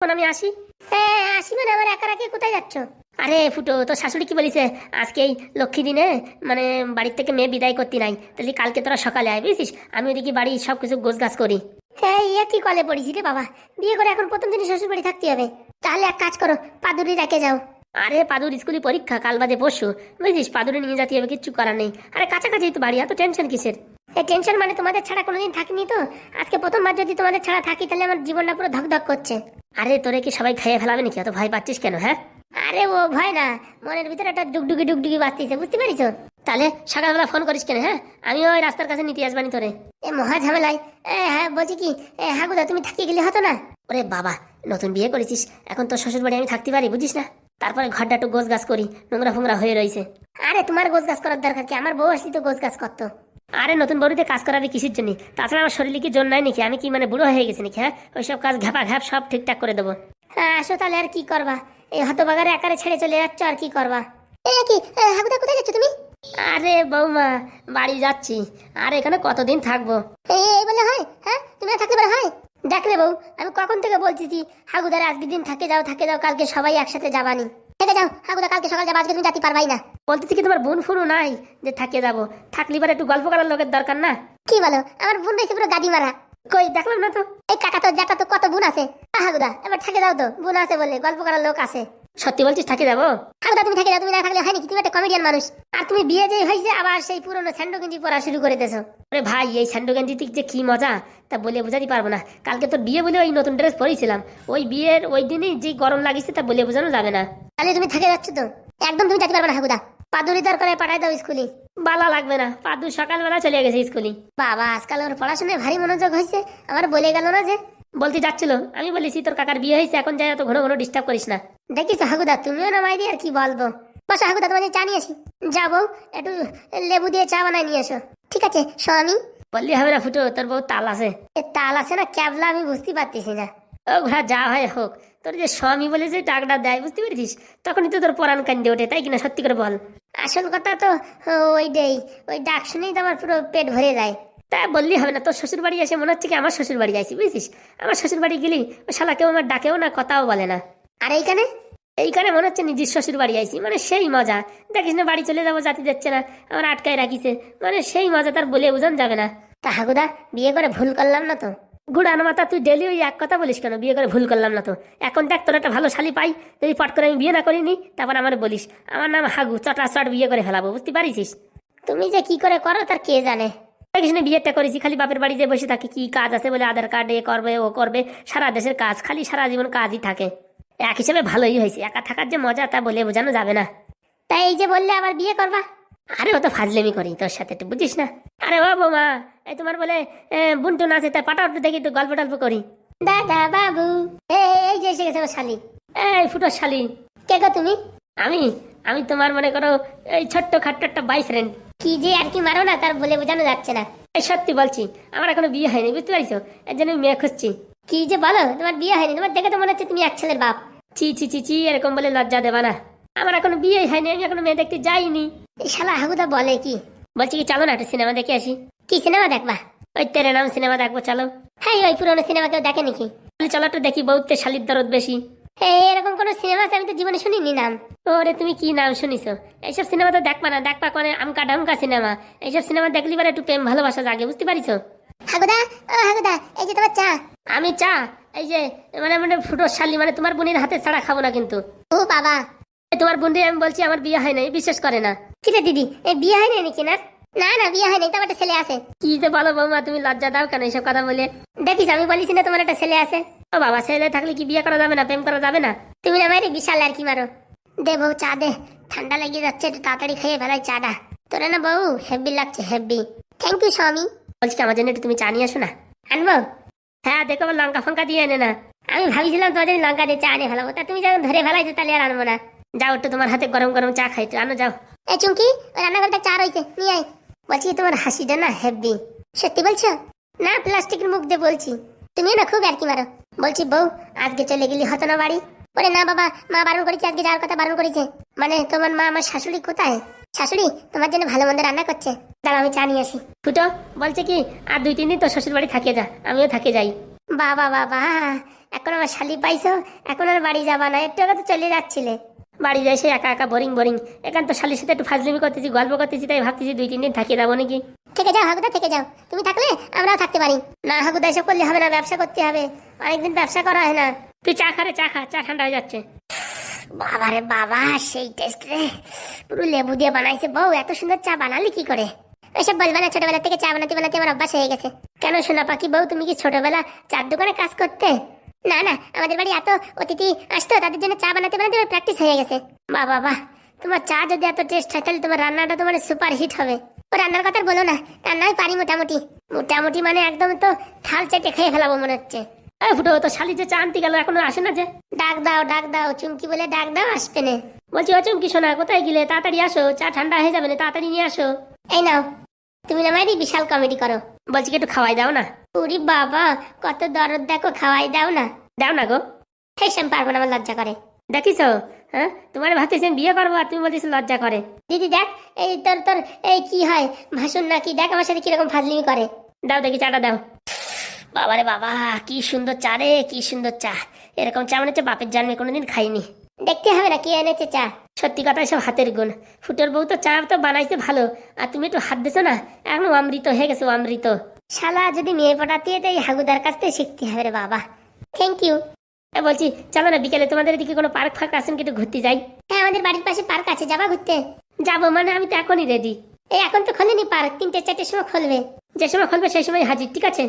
এখন আমি আসি। হ্যাঁ আসি মানে আমার একা রাখি কোথায় যাচ্ছ? আরে ফুটো তোর শাশুড়ি কি বলিছে? আজকে এই লক্ষ্মী দিনে মানে বাড়ির থেকে মেয়ে বিদায় করতে নাই। তাহলে কালকে তোরা সকালে আয় বুঝছিস? আমি ওদিকে বাড়ি সব কিছু গোছ গাছ করি। হ্যাঁ ইয়ে কি কলে পড়িছি রে বাবা? বিয়ে করে এখন প্রথম দিন শ্বশুর বাড়ি থাকতে হবে। তাহলে এক কাজ করো পাদুরি রেখে যাও। আরে পাদুর স্কুলে পরীক্ষা কাল বাদে পরশু বুঝছিস? পাদুরি নিয়ে যেতে হবে কিচ্ছু করার নেই। আরে কাছাকাছি তো বাড়ি এত টেনশন কিসের? এই টেনশন মানে তোমাদের ছাড়া কোনোদিন থাকিনি তো? আজকে প্রথমবার যদি তোমাদের ছাড়া থাকি, তাহলে আমার জীবনটা পুরো ধকধক করছে। আরে, তোরে কি সবাই খেয়ে ফেলাবে নাকি? এত ভয় পাচ্ছিস কেন হ্যাঁ? আরে, ও ভয় না। মনের ভিতরে একটা ডুগডুগি ডুগডুগি বাজতেছে, বুঝতে পারিস তাহলে সকালবেলা ফোন করিস কেন হ্যাঁ? আমি ওই রাস্তার কাছে নিতে আসবানি তোরে। এ, মহা ঝামেলায়। হ্যাঁ বলছি কি হাগুদা তুমি থাকিয়ে গেলে হতো না? ওরে বাবা, নতুন বিয়ে করেছিস। এখন তোর শ্বশুর বাড়ি আমি থাকতে পারি, বুঝিস না? তারপরে ঘরটা একটু গোছ গাছ করি, নোংরা ফোংরা হয়ে রয়েছে। আরে, তোমার গোছ গাছ করার দরকার কি? আমার বউ আসলি তো গোছ গাছ করতো। আরে নতুন বড়িতে কাজ করাবি কিসের জন্য? তাছাড়া আমার শরীরে কি জোর নাই নাকি? আমি কি মানে বুড়ো হয়ে গেছি নাকি হ্যাঁ? ওইসব কাজ ঘাপা ঘাপ সব ঠিকঠাক করে দেবো। হ্যাঁ আসো তাহলে আর কি করবা? এই হতবাগারে একারে ছেড়ে চলে যাচ্ছ আর কি করবা? এ কি? হাগুদা কোথায় যাচ্ছ তুমি? আরে বৌমা বাড়ি যাচ্ছি। আর এখানে কতদিন থাকব? এই বলে হয় হ্যাঁ? তুমি থাকতে পারো হয়? দেখ রে বউ আমি কখন থেকে বলছি হাগুদারে আজকে দিন থাকে যাও থাকে যাও কালকে সবাই একসাথে যাবানি। থেকে যাও হাগুদা কালকে সকাল যাব আজকে তুমি যাতে পারবাই না। বলতেছি কি তোমার বোন ফুনও নাই যে থাকে যাব? থাকলি পরে একটু গল্প করার লোকের দরকার না? কি বলো? আমার বোন রয়েছে পুরো গাড়ি মারা কই দেখলাম না তো। এই কাকা তো জ্যাঠা তো কত বোন আছে। হাগুদা এবার থাকে যাও তো। বোন আছে বলে গল্প করার লোক আছে। সত্যি বলছিস থাকে যাব? হাগুদা তুমি থাকে যাও তুমি না থাকলে হয় নাকি তুমি একটা কমেডিয়ান মানুষ। আর তুমি বিয়ে যে হয়েছে আবার সেই পুরনো স্যান্ডো গেঞ্জি পরা শুরু করে দেছো। আরে ভাই এই স্যান্ডো গেঞ্জি যে কি মজা তা বলে বোঝাতে পারব না। কালকে তোর বিয়ে বলে ওই নতুন ড্রেস পরেছিলাম ওই বিয়ের ওই দিনই যে গরম লাগিছে তা বলে বোঝানো যাবে না। তাহলে তুমি থেকে যাচ্ছ তো। একদম তুমি যেতে পারবে না হাগুদা। পাদুরি দরকারে পাঠাই দাও স্কুলে। বালা লাগবে না। পাদু সকালবেলা চলে গেছে স্কুলে। বাবা আজকাল ওর পড়াশোনায় ভারী মনোযোগ হয়েছে। আমার বলে গেল না যে। বলতে যাচ্ছিল আমি বলেছি তোর কাকার বিয়ে হয়েছে এখন যাই অত ঘন ঘন ডিস্টার্ব করিস না। দেখিস হাগুদা তুমিও না মাইদি আর কি বলব। বসো হাগুদা তোমাদের চা নিয়ে আসি। যাব একটু লেবু দিয়ে চা বানাই নিয়ে এসো ঠিক আছে স্বামী বললি হবে না ফুটো তোর বউ তাল আছে। এ তাল আছে না ক্যাবলা আমি বুঝতে পারতেছি না। ও ঘোড়া যা হয় হোক। তোর যে স্বামী বলে যে ডাকটা দেয়, বুঝতে পেরেছিস? তখনই তো তোর পরাণ কান্দে ওঠে, তাই কিনা সত্যি করে বল। আসল কথা তো ওই দেই ওই ডাক শুনেই তো আমার পুরো পেট ভরে যায়। তা বললি হবে না, তোর শ্বশুর বাড়ি এসে মনে হচ্ছে কি আমার শ্বশুর বাড়ি আইসি বুঝছিস? আমার শ্বশুর বাড়ি গেলি ওই শালা কেউ আমার ডাকেও না, কথাও বলে না। আর এইখানে? এইখানে মনে হচ্ছে নিজের শ্বশুর বাড়ি আইসি মানে সেই মজা। দেখিস না, বাড়ি চলে যাব, জাতি যাচ্ছে না, আমার আটকায় রাখিছে। মানে সেই মজা তার বলে বোঝান যাবে না। তা হাগুদা, বিয়ে করে ভুল করলাম না তো? গুড়ানো মাথা তুই ডেলি ওই এক কথা বলিস কেন? বিয়ে করে ভুল করলাম না তো। এখন দেখ তোর একটা ভালো শালি পাই যদি পট করে আমি বিয়ে না করিনি তারপর আমার বলিস আমার নাম হাগু চটা চট বিয়ে করে ফেলাবো বুঝতে পারিস তুমি যে কি করে করো তার কে জানে? না বিয়েটা করেছি খালি বাপের বাড়িতে বসে থাকে কি কাজ আছে বলে আধার কার্ড এ করবে ও করবে সারা দেশের কাজ খালি সারা জীবন কাজই থাকে। এক হিসেবে ভালোই হয়েছে একা থাকার যে মজা তা বলে বোঝানো যাবে না। তাই এই যে বললে আবার বিয়ে করবা? আরে ও তো ফাজলেমি করি তোর সাথে একটু বুঝিস না? আরে ও বৌমা এই তোমার বলে বুনটু না আছে তার পাটা উঠতে দেখি একটু গল্প টল্প করি। দাদা বাবু। এই যে এসে গেছে শালি। এই ফুটো শালি। কে গো তুমি? আমি আমি তোমার মনে করো এই ছোট্ট খাট্ট একটা বাই ফ্রেন্ড কি যে আর কি মারো না তার বলে বোঝানো যাচ্ছে না। এই সত্যি বলছি আমার এখনও বিয়ে হয়নি বুঝতে পারছ? এর জন্য মেয়ে খুঁজছি। কি যে বলো তোমার বিয়ে হয়নি তোমার দেখে তো মনে হচ্ছে তুমি এক ছেলের বাপ। চি চি চি চি এরকম বলে লজ্জা দেবা না। আমার এখনও বিয়ে হয়নি আমি এখনও মেয়ে দেখতে যাইনি। এই শালা হাগুদা বলে কি? বলছি কি চলো না একটা সিনেমা দেখে আসি। কি সিনেমা দেখবা? ওই তেরে নাম সিনেমা দেখব চলো। হ্যাঁ ওই পুরোনো সিনেমা কেউ দেখে নাকি? চলো একটু দেখি বউতে শালির দরদ বেশি। এরকম কোনো সিনেমা আছে? আমি তো জীবনে শুনিনি নাম। ওরে তুমি কি নাম শুনিছো? এইসব সিনেমা তো দেখবা না। দেখবা কোনে? আমকা ডামকা সিনেমা। এইসব সিনেমা দেখলি পরে একটু প্রেম ভালোবাসা জাগে বুঝতে পারিছো? হাগুদা ও হাগুদা এই যে তোমার চা। আমি চা? এই যে মানে মানে ফুটো শালি মানে তোমার বোনের হাতে ছাড়া খাব না কিন্তু। ও বাবা। তোমার বোনরে আমি বলছি আমার বিয়ে হয় নাই বিশ্বাস করে না। কি রে দিদি এই বিয়ে হয় নাই নাকি না? না না বিয়ে হয় নাই তোমার একটা ছেলে আছে। কি যে বলো বৌমা তুমি লজ্জা দাও কেন এইসব কথা বলে? দেখিস আমি বলিস না তোমার একটা ছেলে আছে। ও বাবা ছেলে থাকলে কি বিয়ে করা যাবে না প্রেম করা যাবে না? তুমি না মারি বিশাল আর কি মারো। দে বউ চা দে। ঠান্ডা লেগে যাচ্ছে একটু তাড়াতাড়ি খেয়ে ফেলাই চাটা। তোরে না বউ হেভি লাগছে হেভি থ্যাংক ইউ স্বামী। বলছি আমার জন্য একটু তুমি চা নিয়ে আসো না? আনব? হ্যাঁ দেখো আবার লঙ্কা ফঙ্কা দিয়ে এনে না। আমি ভাবিছিলাম তোমার জন্য লঙ্কা দিয়ে চা আনে ফেলাবো তা তুমি যখন ধরে ফেলাইছো তাহলে আর আনব না। যাও একটু তোমার হাতে গরম গরম চা খাইছো আনো যাও। এ চুমকি রান্নাঘরটা চা রয়েছে নিয়ে আয়। বলছি তোমার হাসিটা না হেভি সত্যি বলছো? না প্লাস্টিকের মুখ দিয়ে বলছি। তুমিও না খুব আর কি মারো। বলছি বউ আজকে চলে গেলি হতো না বাড়ি? ওরে না বাবা মা বারণ করেছে আজকে যাওয়ার কথা বারণ করেছে। মানে তোমার মা আমার শাশুড়ি কোথায়? শাশুড়ি তোমার জন্য ভালো মন্দ রান্না করছে। দাঁড়া আমি চা নিয়ে আসি। ফুটো বলছে কি আর দুই তিন দিন তো শ্বশুর বাড়ি থাকে যা আমিও থাকে যাই। বাবা বাবা এখন আমার শালি পাইছো এখন আর বাড়ি যাবা না একটু আগে তো চলে যাচ্ছিলে। বাড়ি যাই সে একা একা বোরিং বোরিং এখান তো শালির সাথে একটু ফাজলিমি করতেছি গল্প করতেছি তাই ভাবতেছি দুই তিন দিন থাকিয়ে যাব নাকি? থেকে যাও হাগুদা থেকে যাও। তুমি থাকলে আমরাও থাকতে পারি। না হাগুদা এসব করলে হবে না ব্যবসা করতে হবে। অনেকদিন ব্যবসা করা হয় না। তুই চা খা রে চা খা চা ঠান্ডা হয়ে যাচ্ছে। বাবা রে বাবা সেই টেস্ট রে। পুরো লেবু দিয়ে বানাইছে বউ এত সুন্দর চা বানালি কি করে? এসব বলবে না ছোটবেলা থেকে চা বানাতে বানাতে আমার অভ্যাস হয়ে গেছে। কেন সোনা পাখি বউ তুমি কি ছোটবেলা চার দোকানে কাজ করতে? না না আমাদের বাড়ি এত অতিথি আসতো তাদের জন্য চা বানাতে বানাতে প্র্যাকটিস হয়ে গেছে। বাহ তোমার চা যদি এত টেস্ট হয় তাহলে তোমার রান্নাটা তোমার সুপার হিট হবে। ও রান্নার কথা বলো না রান্নাই পারি মোটামুটি। মোটামুটি মানে একদম তো থাল চেটে খেয়ে ফেলাবো মনে হচ্ছে। এই ফুটো তো শালি যে চা আনতে গেল এখনও আসে না যে? ডাক দাও ডাক দাও চুমকি বলে ডাক দাও আসবে না। বলছি ও চুমকি শোনা কোথায় গেলে? তাড়াতাড়ি আসো চা ঠান্ডা হয়ে যাবে না তাড়াতাড়ি নিয়ে আসো। এই নাও। তুমি না বিশাল কমেডি করো। বলছি কি একটু খাওয়াই দাও না? উরি বাবা কত দরদ দেখো খাওয়াই দাও না। দাও না গো। হেসম পারব না আমার লজ্জা করে। দেখিস হ্যাঁ? তোমার ভাবতেছেন বিয়ে করব আর তুমি বলতেছ লজ্জা করে। দিদি দেখ এই তোর তোর এই কি হয়? ভাসুন নাকি দেখ আমার সাথে কীরকম ফাজলিমি করে। দাও দেখি চাটা দাও। বাবারে বাবা কি সুন্দর চা রে কি সুন্দর চা। এরকম চা মনে হচ্ছে বাপের জন্মে কোনোদিন খাইনি। দেখতে হবে না কে এনেছে চা? সত্যি কথা সব হাতের গুণ। ফুটোর বউ তো চা তো বানাইতে ভালো আর তুমি একটু হাত দিছো না? এখন অমৃত হয়ে গেছে অমৃত। শালা যদি মেয়ে পটাতে তো এই হাগুদার কাছ থেকে শিখতে হবে রে বাবা। থ্যাংক ইউ এ বলছি চলো না বিকেলে তোমাদের এদিকে কোনো পার্ক ফার্ক আছেন কি একটু ঘুরতে যাই? হ্যাঁ আমাদের বাড়ির পাশে পার্ক আছে যাবা ঘুরতে? যাব মানে আমি তো এখনই রেডি এই এখন তো খোলেনি পার্ক তিনটে চারটের সময় খুলবে। যে সময় খুলবে সেই সময় হাজির ঠিক আছে?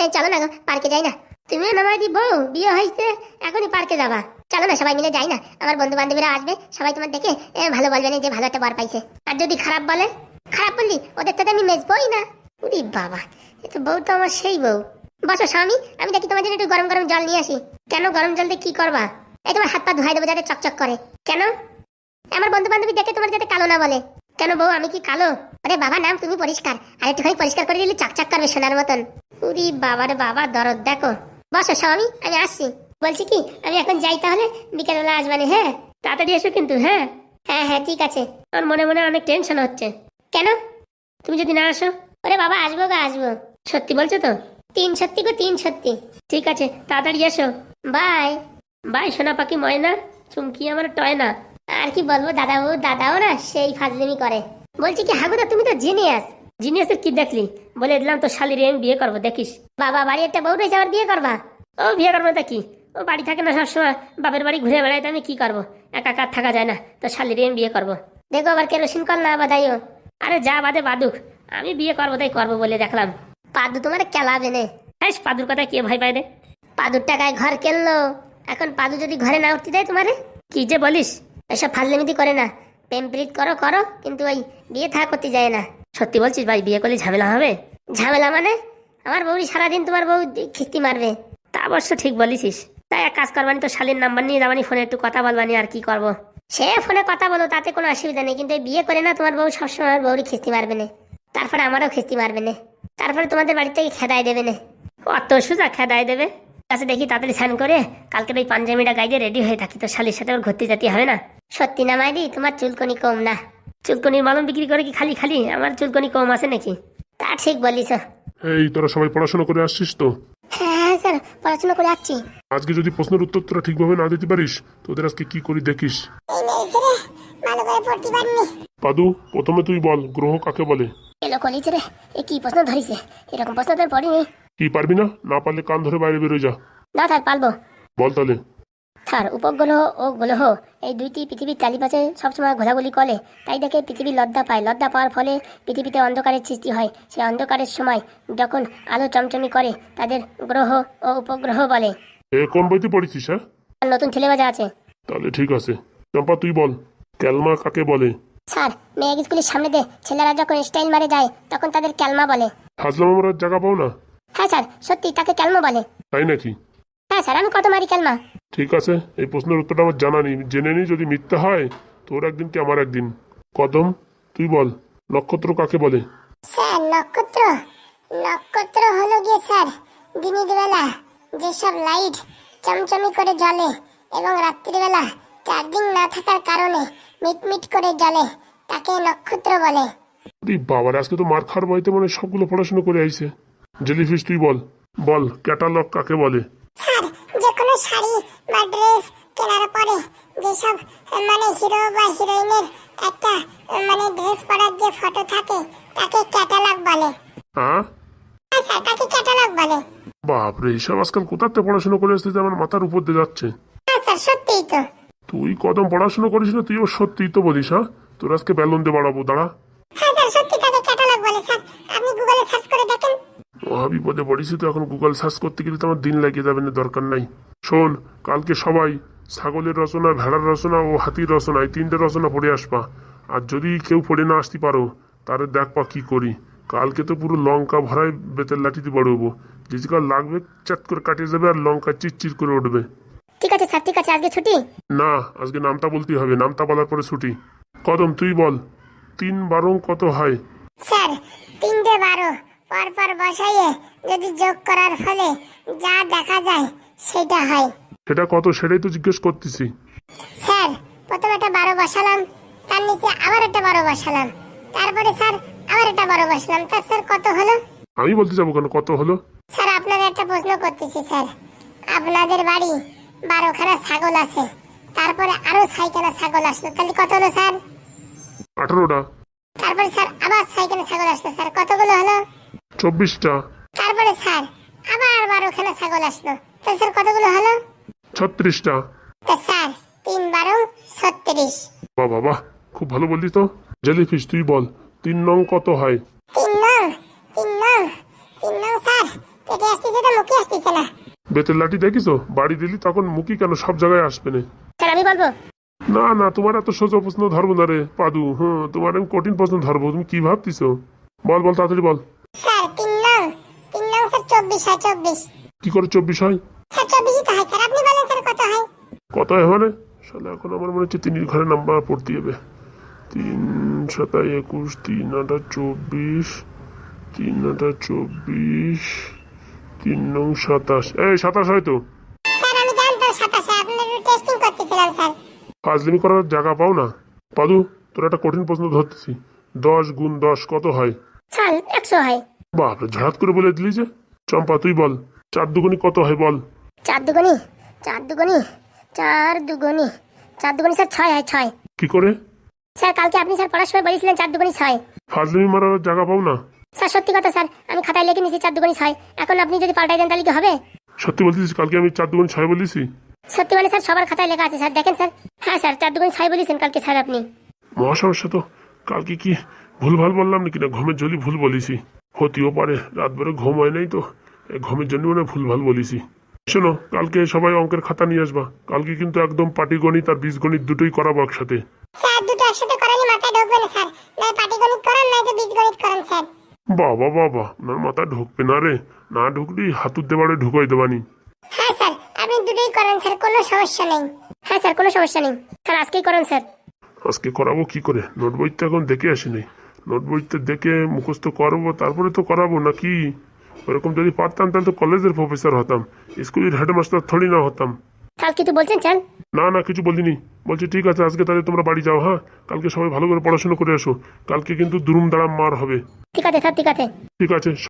এ চলো না পার্কে যাই না। তুমিও নামাই দি বউ বিয়ে হয়েছে এখনই পার্কে যাবা। চলো না, সবাই মিলে যাই না। আমার বন্ধু বান্ধবীরা আসবে, সবাই তোমার দেখে ভালো বলবে না যে ভালো একটা বার পাইছে। আর যদি খারাপ বলে? খারাপ বললি? ওদের সাথে আমি মেজবই না। উরি বাবা, এ তো বউ তো আমার সেই বউ। বসো স্বামী, আমি দেখি তোমার জন্য একটু গরম গরম জল নিয়ে আসি। কেন গরম জল দিয়ে কি করবা? এই তোমার হাত পা ধুয়ে দেবো যাতে চকচক করে। কেন? আমার বন্ধু বান্ধবী দেখে তোমার যাতে কালো না বলে। কেন বউ, আমি কি কালো? আরে বাবা, নাম তুমি পরিষ্কার। আর একটুখানি পরিষ্কার করে দিলে চকচক করবে সোনার মতন। উরি বাবারে বাবা, দরদ দেখো। বসো স্বামী, আমি আসছি। বলছি কি আমি এখন যাই তাহলে? বিকেলবেলা আসবানি হ্যাঁ? তাড়াতাড়ি এসো কিন্তু হ্যাঁ? হ্যাঁ হ্যাঁ ঠিক আছে। আমার মনে মনে অনেক টেনশন হচ্ছে। কেন? তুমি যদি না আসো? ওরে বাবা আসব গা আসব। সত্যি বলছো তো? তিন সত্যি গো তিন সত্যি। ঠিক আছে তাড়াতাড়ি এসো। বাই। বাই সোনা পাখি ময়না চুমকি আমার টয় না আর কি বলব দাদা ও দাদাও না সেই ফাজলিমি করে। বলছি কি হাগুদা তুমি তো জিনিয়াস জিনিয়াসের কি দেখলি? বলে দিলাম তো শালির আমি বিয়ে করব দেখিস। বাবা বাড়ি একটা বউ রয়েছে আবার বিয়ে করবা? ও বিয়ে করব তা কি? ও বাড়ি থাকে না সবসময় বাপের বাড়ি ঘুরে বেড়াই তো আমি কি করব? একা একা থাকা যায় না তো শালির আমি বিয়ে করব। দেখো আবার কেরোসিন কল না বাদাইও আরে যা বাদে বাদুক আমি বিয়ে করব তাই করব বলে দেখলাম। পাদু তোমার কেলাবে নে। হ্যাঁ পাদুর কথা কে ভয় পায় রে? পাদুর টাকায় ঘর কেনলো এখন পাদু যদি ঘরে না উঠতে দেয় তোমারে? কি যে বলিস? এসব ফাজলিমিতি করে না। প্রেম প্রীত করো করো কিন্তু ওই বিয়ে থা করতে যায় না। সত্যি বলছিস ভাই বিয়ে করলে ঝামেলা হবে? ঝামেলা মানে? আমার বউরি সারাদিন তোমার বউ খিস্তি মারবে। তা অবশ্য ঠিক বলিসিস। তাই এক কাজ করবানি তো শালীর নাম্বার নিয়ে যাবানি ফোনে একটু কথা বলবানি আর কি করব। সে ফোনে কথা বলো, তাতে কোনো অসুবিধা নেই, কিন্তু বিয়ে করে না তোমার বউ সবসময় আমার বউরি খিস্তি মারবে না। তারপরে আমারও খিস্তি মারবে না। তারপরে তোমাদের বাড়ি থেকে খেদাই দেবে না। অত সোজা খেদাই দেবে? কাছে দেখি তাড়াতাড়ি স্নান করে কালকের ওই পাঞ্জাবিটা গাইতে রেডি হয়ে থাকি তো শালির সাথে ওর ঘুরতে যেতে হবে না? সত্যি না মাইরি, তোমার চুলকনি কম না। চুলকনির মলম বিক্রি করে কি খালি খালি? আমার চুলকনি কম আছে নাকি? তা ঠিক বলিস। এই, তোরা সবাই পড়াশোনা করে আসছিস তো? স্যার পড়াশোনা করে আসছি। আজকে যদি প্রশ্নের উত্তর তোরা ঠিকভাবে না দিতে পারিস তোদের আজকে কি করি দেখিস? পাদু প্রথমে তুই বল গ্রহ কাকে বলে? এলো কলিছে রে এ কি প্রশ্ন ধরিছে? এরকম প্রশ্ন তোর পড়িনি। কি পারবি না? না পারলে কান ধরে বাইরে বেরোয় যা। না স্যার পারব। বল তাহলে। স্যার উপগ্রহ ও গ্রহ এই দুইটি পৃথিবীর চারিপাশে সবসময় ঘোরাঘুরি করে। তাই দেখে পৃথিবী লজ্জা পায়। লজ্জা পাওয়ার ফলে পৃথিবীতে অন্ধকারের সৃষ্টি হয়। সেই অন্ধকারের সময় যখন আলো চমচমি করে তাদের গ্রহ ও উপগ্রহ বলে। এ কোন বইতে পড়েছিস হ্যাঁ আর নতুন ছেলেবাজা আছে। তাহলে ঠিক আছে। চম্পা তুই বল ক্যালমা কাকে বলে? স্যার মেয়ে স্কুলের সামনে দিয়ে ছেলেরা যখন স্টাইল মারে যায় তখন তাদের ক্যালমা বলে। হাজলাম আমরা জায়গা পাও না? হ্যাঁ স্যার সত্যি তাকে ক্যালমা বলে। তাই নাকি? হ্যাঁ স্যার আমি কত মারি ক্যালমা ঠিক আছে এই প্রশ্নের উত্তরটা আমার জানা নেই। জেনে নিই যদি মিথ্যা হয় তোর একদিন কি আমার একদিন। কদম তুই বল নক্ষত্র কাকে বলে? স্যার নক্ষত্র? নক্ষত্র হলো গিয়ে স্যার দিনের বেলা যেসব লাইট চমচমি করে জ্বলে এবং রাত্রিবেলা চার্জিং না থাকার কারণে মিটমিট করে জ্বলে তাকে নক্ষত্র বলে। আরে বাবার আজকে তো মার খাওয়ার বাড়িতে মানে সবগুলো পড়াশোনা করে আইছে। জেলিফিশ তুই বল। বল ক্যাটালগ কাকে বলে? স্যার যে কোনো শাড়ি বা ড্রেস কেনার পরে যেসব মানে হিরো বা হিরোইনের একটা মানে ড্রেস পরার যে ফটো থাকে তাকে ক্যাটালগ বলে। হ্যাঁ? হ্যাঁ স্যার তাকে ক্যাটালগ বলে। বাপরে এসব আজকাল কোথাতে পড়াশোনা করে আসতে আমার মাথার উপর দিয়ে যাচ্ছে। হ্যাঁ স্যার সত্যিই তো। তুই কদম পড়াশোনা করিস না তুইও সত্যিই তো বলিস হ্যাঁ? তোর আজকে বেলুন দিয়ে বাড়াবো দাঁড়া। হ্যাঁ স্যার সত্যি তাকে ক্যাটালগ বলে স্যার। আপনি গুগলে সার্চ করে দেখেন। মহা বিপদে পড়েছি তো এখন গুগল সার্চ করতে গেলে তো আমার দিন লাগিয়ে যাবে না দরকার নাই। শোন কালকে সবাই ছাগলের রচনা ভেড়ার রচনা ও হাতির রচনা এই তিনটে রচনা পড়ে আসবা। আর যদি কেউ পড়ে না আসতে পারো তাহলে দেখবা কি করি। কালকে তো পুরো লঙ্কা ভরাই বেতের লাঠিতে বাড়বো। যেদিকার লাগবে চাট করে কাটিয়ে যাবে আর লঙ্কা চিরচির করে উঠবে। ঠিক আছে স্যার ঠিক আছে আজকে ছুটি? না আজকে নামটা বলতেই হবে নামটা বলার পরে ছুটি। কদম তুই বল তিন বারং কত হয়? স্যার তিনটে বারো। পর পর বসাইয়ে যদি যোগ করার ফলে যা দেখা যায় সেটা হয়। সেটা কত সেটাই তো জিজ্ঞেস করতেছি। স্যার প্রথমে একটা বারো বসালাম তার নিচে আবার একটা বারো বসালাম। তারপরে স্যার আবার একটা বারো বসালাম। তা স্যার কত হলো? আমি বলতে যাব কেন কত হলো? স্যার আপনাদের একটা প্রশ্ন করতেছি স্যার। আপনাদের বাড়ি বারোখানা ছাগল আছে তারপরে আরও ছয়খানা ছাগল আসলো। তাহলে কত হলো স্যার? আঠারোটা। তারপরে স্যার আবার ছয়খানা ছাগল আসলো। স্যার কতগুলো হলো? চব্বিশটা। তারপরে স্যার আবার বারোখানা ছাগল আসলো। তো স্যার কতগুলো হলো? ছত্রিশটা। তো স্যার তিন বারো ছত্রিশ। বাহ বাবা খুব ভালো বললি তো। জেলিফিশ তুই বল তিন নং কত হয়? তিন নং তিন নং তিন নং স্যার পেটে আসতেছে তো মুখে আসতেছে না। বেতের লাঠি দেখিস বাড়ি দিলি তখন মুখি কেন সব জায়গায় আসবে না? স্যার আমি বলব? না না তোমার এত সোজা প্রশ্ন ধরবো না রে পাদু। হ্যাঁ তোমার আমি কঠিন প্রশ্ন ধরবো তুমি কি ভাবতিস বল বল তাড়াতাড়ি বল। স্যার তিন নং তিন নং স্যার চব্বিশ হয় চব্বিশ। কি করে চব্বিশ হয়? স্যার চব্বিশই তো হয় স্যার। আপনি বলেন স্যার কত হয়? কত হয় মানে? শালা এখন আমার মনে হচ্ছে তিন ঘরে নাম্বার পড়তে হবে তিন সাতাই একুশ তিন আটা চব্বিশ তিন আটা চব্বিশ তিন নং সাতাশ। এই সাতাশ একটু টেস্টিং ফাজলিমি করার জায়গা পাও না? পাদু তোর একটা কঠিন প্রশ্ন ধরতেছি। দশ গুণ দশ কত হয়? স্যার একশো হয়। বাপরে ঝাড়াত করে বলে দিলি যে। চম্পা তুই বল চার দুগুনি কত হয় বল? চার দুগুনি চার দুগুনি চার দুগুনি চার দুগুনি স্যার ছয় হয় ছয়। কি করে? স্যার কালকে আপনি স্যার পড়ার সময় বলেছিলেন চার দুগুনি ছয়। ফাজলিমি মারার জায়গা পাও না? স্যার সত্যি কথা স্যার আমি খাতায় লিখে নিয়েছি চার দুগুনি ছয়। এখন আপনি যদি পাল্টাই দেন তাহলে কি হবে? সত্যি বলতেছিস কালকে আমি চার দুগুনি ছয় বলেছি? সত্যি মানে স্যার সবার খাতায় লেখা আছে স্যার দেখেন স্যার। হ্যাঁ স্যার চার দুগুনি ছয় বলেছেন কালকে স্যার আপনি। মহাসমস্যা তো। কালকে কি ভুলভাল বললাম নাকি? না ঘুমের জলই ভুল বলিছি। হতেও পারে রাত ভরে ঘুম হয় নাই তো। ঘুমের জন্য মানে ভুলভাল বলিছি। শোনো কালকে সবাই অঙ্কের খাতা নিয়ে আসবা। কালকে কিন্তু একদম পাটি গণিত আর বীজ গণিত দুটোই করাবো একসাথে। স্যার দুটো একসাথে করালে মাথায় ঢুকবে না স্যার। নয় পাটিগণিত করান নয় তো বীজগণিত করান স্যার। বাবা বাবা ওনার মাথা ঢুকবে না রে। না ঢুকলি হাতুর দেবারে ঢুকাই দেবানি। হ্যাঁ স্যার আপনি দুটোই করেন স্যার কোনো সমস্যা নেই। হ্যাঁ স্যার কোনো সমস্যা নেই। স্যার আজকেই করেন স্যার। আজকে করাবো কি করে? নোট বইতে এখন দেখে আসিনি। নোট বইতে দেখে মুখস্থ করব তারপরে তো করাবো নাকি? ওরকম যদি পারতাম তাহলে তো কলেজের প্রফেসর হতাম। স্কুলের হেডমাস্টার থোড়ি না হতাম। স্যার কিছু বলছেন স্যার? না না কিছু বলিনি। বলছি ঠিক আছে আজকে তাহলে তোমরা বাড়ি যাও হ্যাঁ? কালকে সবাই ভালো করে পড়াশোনা করে এসো। কালকে কিন্তু দুরুম দাঁড়াম মার হবে। ঠিক আছে স্যার ঠিক আছে। ঠিক আছে